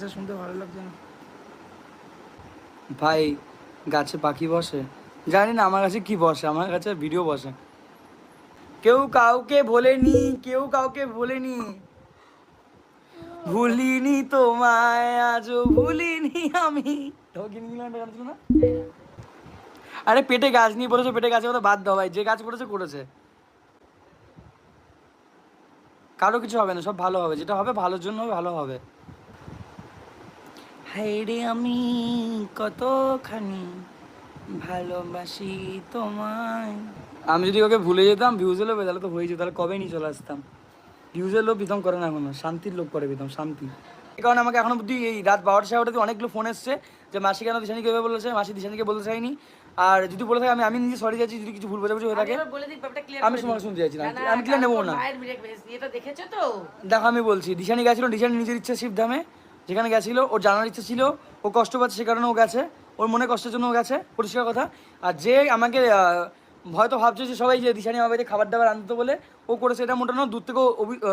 শুনতে ভালো লাগছে না। ভাই, গাছে পাখি বসে? জানি না, আমার কাছে কি বসে? আমার কাছে ভিডিও বসে। কেউ কাউকে বলেনি, কেউ কাউকে বলেনি। ভুলিনি তোমায়, আজও ভুলিনি আমি। না? আরে, পেটে গাছ নিয়ে পড়েছে, পেটে গাছের কথা বাদ দাও ভাই। যে গাছ পড়েছে, করেছে। কারও কিছু হবে না, সব ভালো হবে। যেটা হবে, ভালোর জন্য ভালো হবে। হাইরে আমি কতখানি ভালোবাসি তোমায় আমি যদি ওকে ভুলে যেতাম ভিউজ এলো তাহলে তো হয়ে যেত তাহলে কবে নিয়ে চলে আসতাম ভিউজের লোক বিতম করে না এখনও শান্তির লোক করে বিতম শান্তি এই কারণে আমাকে এখনও অব্দি এই রাত বারোটা সাড়ে অনেকগুলো ফোন এসছে যে মাসি কেন দিশানিকে এভাবে বলেছে মাসি দিশানিকে বলতে চাইনি আর যদি বলে থাকে আমি আমি নিজে সরি যাচ্ছি যদি কিছু ভুল বোঝাবুঝি হয়ে থাকে আমি দিই। শুনতে চাইছি না। আমি clear নেব না। মায়ের দেখেছ তো দেখো আমি বলছি দিশানি গেছিল দিশানি নিজের ইচ্ছা শিবধামে যেখানে গেছিল ওর জানার ইচ্ছা ছিল ও কষ্ট পাচ্ছে সে কারণে ও গেছে ওর মনে কষ্টের জন্য ও গেছে পরিষ্কার কথা। আর যে আমাকে হয়তো ভাবছে যে সবাই যে দিশানি বাড়িতে খাবার দাবার আনতে বলে ও করেছে এটা মোটানো দূর থেকে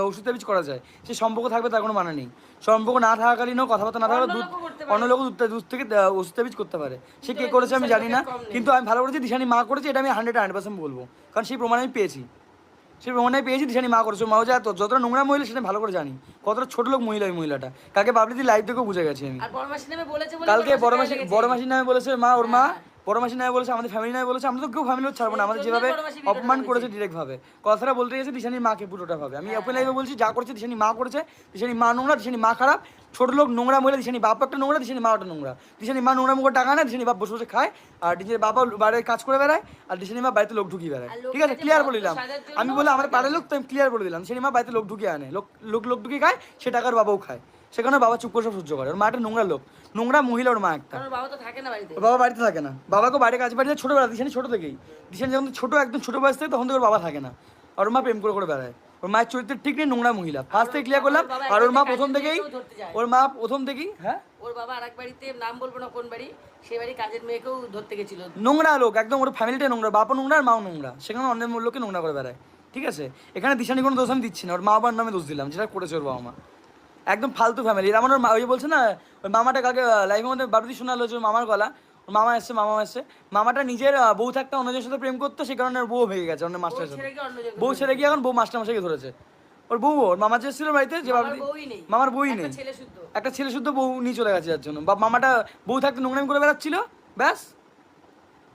ওষুধ তাবিজ করা যায়। সে সম্পর্ক থাকবে তার কোনো মানে নেই। সম্পর্ক না থাকাকালীনও কথাবার্তা না থাকলে অন্য দূর। অন্য লোক দূর দূর থেকে ওষুধ তাবিজ করতে পারে। সে কে করেছে আমি জানি না কিন্তু আমি ভালো করেছি দিশানি মা করেছে এটা আমি হান্ড্রেড হান্ড্রেড পার্সেন্ট বলব। কারণ সেই প্রমাণ আমি পেয়েছি। সে অন্যায় পেয়েছি দিশানি মা করেছ। মাও যা যতটা নোংরা মহিলা সেটা ভালো করে জানি। কতটা ছোট লোক মহিলা ওই মহিলাটা। কাকে বাবলি দি লাইভ থেকেও বুঝে গেছি আমি। কালকে বড় মাসি বড় মাসির নামে বলেছে মা ওর মা মাসির নামে বলেছে আমাদের ফ্যামিলি নামে বলেছে আমরা তো কেউ ফ্যামিলি ছাড়বো না। আমাদের যেভাবে অপমান করেছে। ডিরেক্ট ভাবে। কথাটা বলতে গেছে দিশানির মাকে পুরোটা ভাবে। আমি। ওপেন লাইভে বলছি যা করেছে দিশানি মা করেছে। দিশানি মা নোংরা দিশানি মা খারাপ। ছোট লোক নোংরা মহিলা দিশানি বাপ একটা নোংরা দিশানি মা একটা নোংরা। দিশানি মা নোংরা মুখে টাকা না দিশানি বাপ বসে বসে খায় আর দিশানি বাবা বাইরে কাজ করে বেড়ায় আর দিশানি মা বাড়িতে লোক ঢুকিয়ে বেড়ায়। ঠিক আছে ক্লিয়ার বলে দিলাম। আমি বলে আমার। পাড়ার লোক তো আমি ক্লিয়ার বলে দিলাম দিশানি মা বাড়িতে লোক ঢুকিয়ে আনে। লোক লোক লোক ঢুকিয়ে খায় সে টাকার বাবাও খায়। সেখানে বাবা চুপ করে সব সহ্য করে। ওর মা একটা নোংরা লোক। নোংরা মহিলা ওর মা একটা। বাবা তো থাকে না বাড়িতে। বাবা বাড়িতে থাকে না। বাবাকে বাইরে কাজ বাড়িতে ছোটবেলা দিশানি ছোট থেকেই। দিশানি যখন ছোট একদম ছোট বয়স থেকে তখন তো ওর বাবা থাকে না। আর ওর মা প্রেম করে করে বেড়ায়। ওর মায়ের চরিত্রের ঠিক নেই নোংরা মহিলা। ফার্স্ট থেকে ক্লিয়ার করলাম। আর ওর মা প্রথম থেকেই। ওর মা প্রথম থেকেই হ্যাঁ? ওর বাবা আর এক বাড়িতে নাম বলব না কোন বাড়ি সেই বাড়ি কাজের মেয়েকেও ধরতে গেছিল। নোংরা লোক একদম ওর ফ্যামিলিটা নোংরা। বাবা নোংরা আর মাও নোংরা। সেখানে অন্য লোককে নোংরা করে বেড়ায়। ঠিক আছে? এখানে দিশানি কোনো দোষ আমি দিচ্ছি না। ওর মা বাবার নামে দোষ দিলাম যেটা করেছে ওর বাবা মা একদম ফালতু ফ্যামিলি আমার ওই বলছে না ওই মামাটা কাকে লাইফের মধ্যে বারুদি শোনা হলো যে মামার গলা। ওর মামা এসছে মামা এসছে। মামাটা নিজের বউ থাকতে অন্যজনের সাথে প্রেম করতো সেই কারণে ওর বউ ভেঙে গেছে অন্য মাস্টারের সাথে। বউ ছেড়ে গিয়ে এখন বউ মাস্টার মশাইকে ধরেছে। ওর বউ ওর মামা যে ছিল বাড়িতে যে নেই। মামার বউই নেই। একটা ছেলে শুদ্ধ বউ নিয়ে চলে গেছে যার জন্য। বা মামাটা বউ থাকতে নোংরামি করে বেড়াচ্ছিল ব্যাস।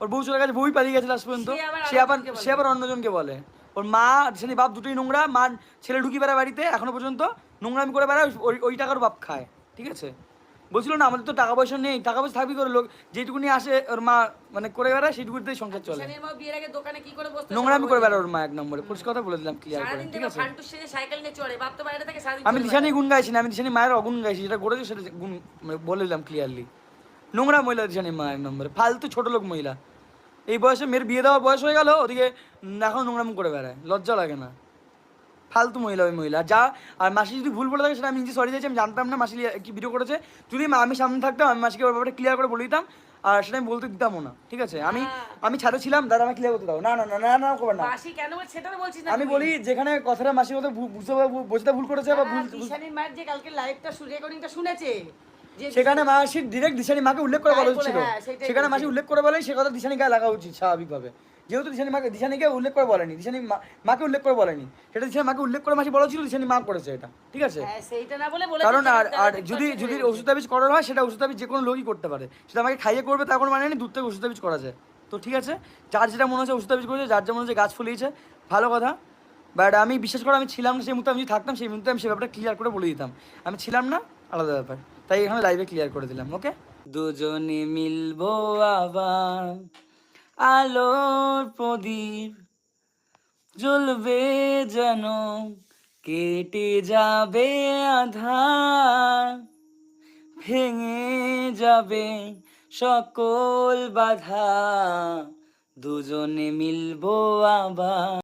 ওর বউ চলে গেছে বউই পালিয়ে গেছে লাস্ট পর্যন্ত। সে আবার সে আবার। সে অন্যজনকে বলে। ওর মা সেনি বাপ দুটোই নোংরা। মা ছেলে ঢুকি বেড়ায় বাড়িতে এখনও পর্যন্ত। নোংরামি করে বেড়ায় ওই ওই টাকার বাপ খায় ঠিক আছে? বলছিল না আমাদের তো টাকা পয়সা নেই টাকা পয়সা থাকবি করে লোক যেটুকুনি আসে ওর মা মানে করে বেড়ায় সেইটুকুতেই সংসার চলে। বিয়ের আগে দোকানে কি করে বসতো নোংরামি করে বেড়ায় ওর মা এক নম্বরে পরিষ্কার কথা বলে দিলাম ক্লিয়ার করে ঠিক আছে? সাইকেল নিয়ে চড়ে বাপ তো বাইরে থেকে সারাদিন আমি দিশানি। গুণ গাইছি না আমি দিশানি মায়ের অগুণ গাইছি যেটা করেছে সেটা গুণ মানে বলে দিলাম ক্লিয়ারলি নোংরা মহিলা দিশানি মা এক নম্বরে ফালতু ছোট লোক মহিলা। এই বয়সে মেয়ের বিয়ে দেওয়ার বয়স হয়ে গেল ওদিকে এখন নোংরাম করে বেড়ায় লজ্জা লাগে না। ফালতু মহিলা ওই মহিলা। যা আর মাসি যদি ভুল বলে থাকে সেটা আমি নিজে সরি দিয়েছি আমি জানতাম না মাসি কি ভিডিও করেছে। যদি আমি সামনে থাকতাম আমি মাসিকে ওর ব্যাপারে ক্লিয়ার করে বলে দিতাম আর সেটা আমি বলতে দিতামও না ঠিক আছে? আমি আমি ছাড়ে ছিলাম দাদা আমি ক্লিয়ার করতে দাও। না না না না না করবে না। মাসি কেন বলছে সেটা তো বলছিস না আমি বলি যেখানে কথাটা মাসির মতো বু- বুঝতে বুঝতে ভুল করেছে বা ভুল হ্যাঁ, ঈশানীর মায়ের যে কালকে লাইভটা রেকর্ডিংটা শুনেছে। সেখানে মাসি ডিরেক্ট দিশানি মাকে উল্লেখ করে বলা হচ্ছিল হ্যাঁ, সেখানে মাসি উল্লেখ করে বলে সে কথা দিশানি গায়ে লাগা উচিত স্বাভাবিকভাবে। যেহেতু দিশানি মাকে দিশানিকে উল্লেখ করে বলেনি দিশানি মাকে উল্লেখ করে বলেনি। সেটা দিশানি মাকে উল্লেখ করে মাসি বলা ছিল দিশানি মা করেছে এটা ঠিক আছে? হ্যাঁ না বলে বলে কারণ আর আর যদি যদি ওষুধ তাবিজ করার হয় সেটা ওষুধ তাবিজ যে কোনো লোকই করতে পারে। সেটা আমাকে খাইয়ে করবে তার কোনো মানে নেই দূর থেকে ওষুধ তাবিজ করা যায়। তো ঠিক আছে? যার যেটা মনে হচ্ছে ওষুধ তাবিজ করেছে যার যেমন হচ্ছে গাছ ফুলিয়েছে ভালো কথা। বাট আমি বিশ্বাস করে আমি ছিলাম না সেই মুহূর্তে আমি যদি থাকতাম সেই মুহূর্তে আমি সেই ব্যাপারটা ক্লিয়ার করে বলে দিতাম। আমি ছিলাম না আলাদা ব্যাপার। তাই এখানে লাইভে ক্লিয়ার করে দিলাম ওকে দুজনে মিলবো আবার। আলোর প্রদীপ জ্বলবে যেন কেটে যাবে আধার ভেঙে যাবে সকল বাধা দুজনে মিলবো আবার।